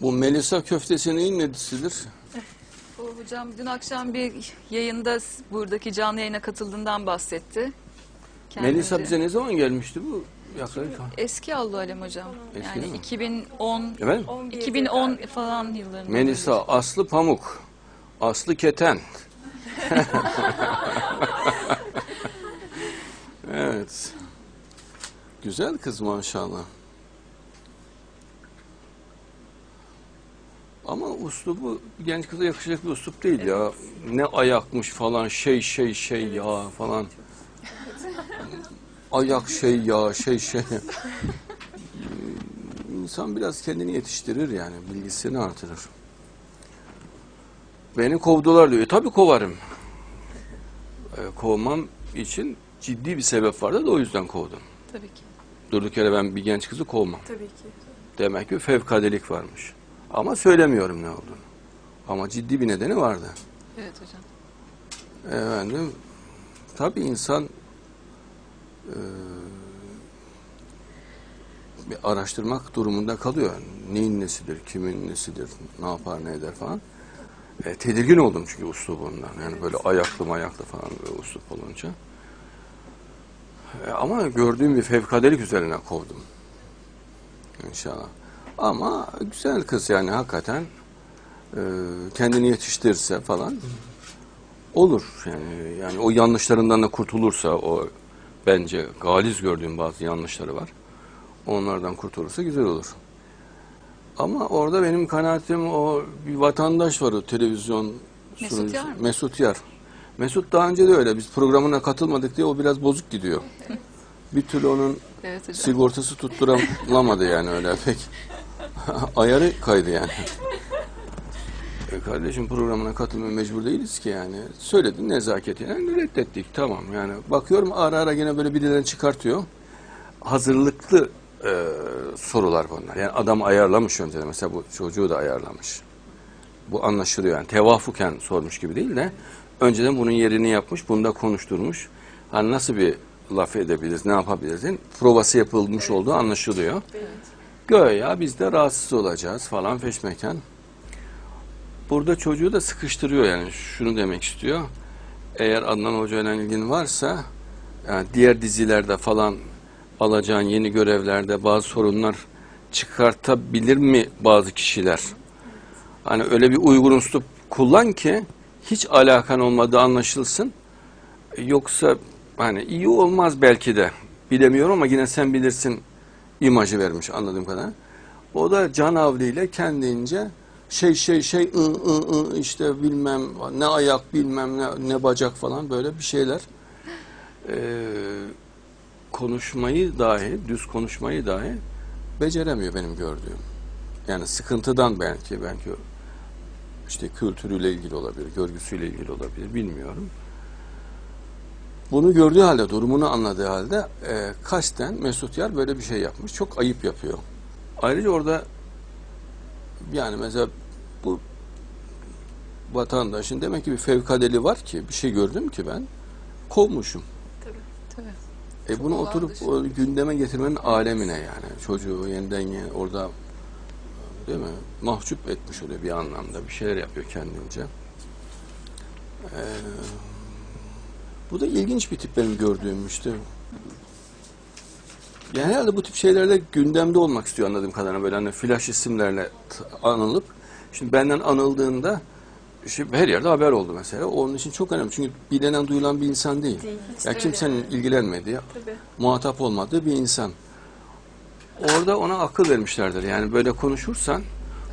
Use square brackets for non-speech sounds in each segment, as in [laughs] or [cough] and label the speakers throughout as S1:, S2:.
S1: Bu Melisa köftesi neyin nedisidir?
S2: O hocam dün akşam bir yayında buradaki canlı yayına katıldığından bahsetti. Kendince.
S1: Melisa bize ne zaman gelmişti bu? Yaklaşık.
S2: Eski Allı Alem hocam.
S1: Eski
S2: yani
S1: mi?
S2: 2010
S1: Efendim?
S2: 2010 falan yıllarında.
S1: Melisa Aslı Pamuk. Aslı Keten. [laughs] evet. Güzel kız maşallah. Ama uslubu genç kıza yakışacak bir uslup değil ya. Ne ayakmış falan şey şey şey ya falan. Ayak şey ya şey şey. [laughs] İnsan biraz kendini yetiştirir yani bilgisini artırır. Beni kovdular diyor. E, tabii kovarım. E, kovmam için ciddi bir sebep vardı da o yüzden kovdum.
S2: Tabii ki.
S1: Durduk yere ben bir genç kızı kovmam.
S3: Tabii ki.
S1: Demek ki fevkadelik varmış. Ama söylemiyorum ne olduğunu. Ama ciddi bir nedeni vardı.
S2: Evet hocam.
S1: Efendim, tabii insan e, bir araştırmak durumunda kalıyor. Neyin nesidir, kimin nesidir, ne yapar, ne eder falan. E, tedirgin oldum çünkü uslubundan. Yani böyle ayaklı mayaklı falan böyle uslup olunca. E, ama gördüğüm bir fevkadelik üzerine kovdum. İnşallah. Ama güzel kız yani hakikaten e, kendini yetiştirirse falan Olur yani yani o yanlışlarından da kurtulursa o bence galiz gördüğüm bazı yanlışları var. Onlardan kurtulursa güzel olur. Ama orada benim kanaatim o bir vatandaş var o televizyon
S2: Mesut
S1: sunucusu.
S2: Yar mı?
S1: Mesut Yar. Mesut daha önce de öyle. Biz programına katılmadık diye o biraz bozuk gidiyor. [laughs] Bir türlü onun
S2: Evet hocam.
S1: sigortası tutturulamadı yani öyle pek. [laughs] Ayarı kaydı yani. E kardeşim programına katılmaya mecbur değiliz ki yani. Söyledin nezaketiyle reddettik tamam yani. Bakıyorum ara ara yine böyle birileri çıkartıyor. Hazırlıklı e, sorular bunlar. Yani adam ayarlamış önceden mesela bu çocuğu da ayarlamış. Bu anlaşılıyor yani tevafuken sormuş gibi değil de önceden bunun yerini yapmış, bunu da konuşturmuş. Hani nasıl bir laf edebiliriz, ne yapabiliriz? Provası yapılmış olduğu anlaşılıyor. Göya biz de rahatsız olacağız falan feşmeken. Burada çocuğu da sıkıştırıyor yani şunu demek istiyor. Eğer Adnan Hoca ile ilgin varsa yani diğer dizilerde falan alacağın yeni görevlerde bazı sorunlar çıkartabilir mi bazı kişiler? Hani öyle bir uygun üslup kullan ki hiç alakan olmadığı anlaşılsın. Yoksa hani iyi olmaz belki de. Bilemiyorum ama yine sen bilirsin imajı vermiş anladığım kadar. O da Can Avli ile kendince şey şey şey ı, ı, ı, işte bilmem ne ayak bilmem ne, ne bacak falan böyle bir şeyler. Ee, konuşmayı dahi, düz konuşmayı dahi beceremiyor benim gördüğüm. Yani sıkıntıdan belki, belki işte kültürüyle ilgili olabilir, görgüsüyle ilgili olabilir, bilmiyorum. Bunu gördüğü halde, durumunu anladığı halde e, kasten Mesut Yar böyle bir şey yapmış. Çok ayıp yapıyor. Ayrıca orada yani mesela bu vatandaşın demek ki bir fevkadeli var ki bir şey gördüm ki ben kovmuşum.
S2: Tabii.
S1: E bunu oturup o gündeme getirmenin alemine yani. Çocuğu yeniden yeni orada değil mi? Mahcup etmiş oluyor bir anlamda. Bir şeyler yapıyor kendince. Ee, bu da ilginç bir tip benim gördüğüm işte. Yani herhalde bu tip şeylerde gündemde olmak istiyor anladığım kadarıyla böyle hani flash isimlerle anılıp şimdi benden anıldığında şimdi her yerde haber oldu mesela. Onun için çok önemli. Çünkü bilinen duyulan bir insan değil.
S3: Değil,
S1: ya
S3: öyle.
S1: kimsenin ilgilenmediği,
S3: Tabii.
S1: muhatap olmadığı bir insan. Orada ona akıl vermişlerdir. Yani böyle konuşursan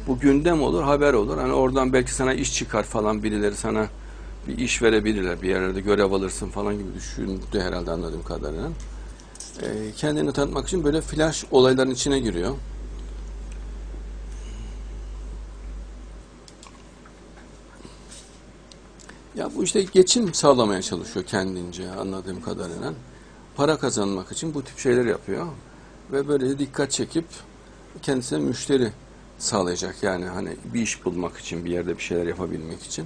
S1: bu gündem olur, haber olur. Hani oradan belki sana iş çıkar falan birileri sana bir iş verebilirler. Bir yerlerde görev alırsın falan gibi düşündü herhalde anladığım kadarıyla. Ee, kendini tanıtmak için böyle flash olayların içine giriyor. Ya bu işte geçim sağlamaya çalışıyor kendince anladığım kadarıyla. Para kazanmak için bu tip şeyler yapıyor. Ve böylece dikkat çekip kendisine müşteri sağlayacak. Yani hani bir iş bulmak için, bir yerde bir şeyler yapabilmek için.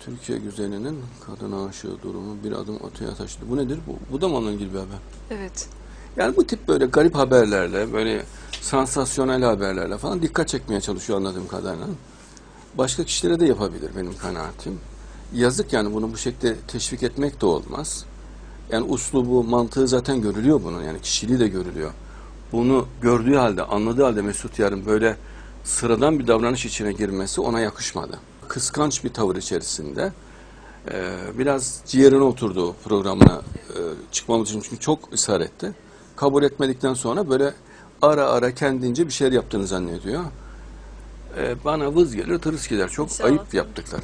S1: Türkiye güzelinin kadın aşığı durumu bir adım öteye taşıdı. Bu nedir? Bu, bu da mı onunla ilgili bir haber?
S2: Evet.
S1: Yani bu tip böyle garip haberlerle, böyle sansasyonel haberlerle falan dikkat çekmeye çalışıyor anladığım kadarıyla. Başka kişilere de yapabilir benim kanaatim. Yazık yani bunu bu şekilde teşvik etmek de olmaz. Yani uslubu, mantığı zaten görülüyor bunun. Yani kişiliği de görülüyor. Bunu gördüğü halde, anladığı halde Mesut Yarın böyle sıradan bir davranış içine girmesi ona yakışmadı. Kıskanç bir tavır içerisinde e, biraz ciğerine oturdu programına e, çıkmamız için çünkü çok ısrar etti. Kabul etmedikten sonra böyle ara ara kendince bir şeyler yaptığını zannediyor. E, bana vız gelir tırıs gider. Çok
S2: İnşallah.
S1: ayıp yaptıkları.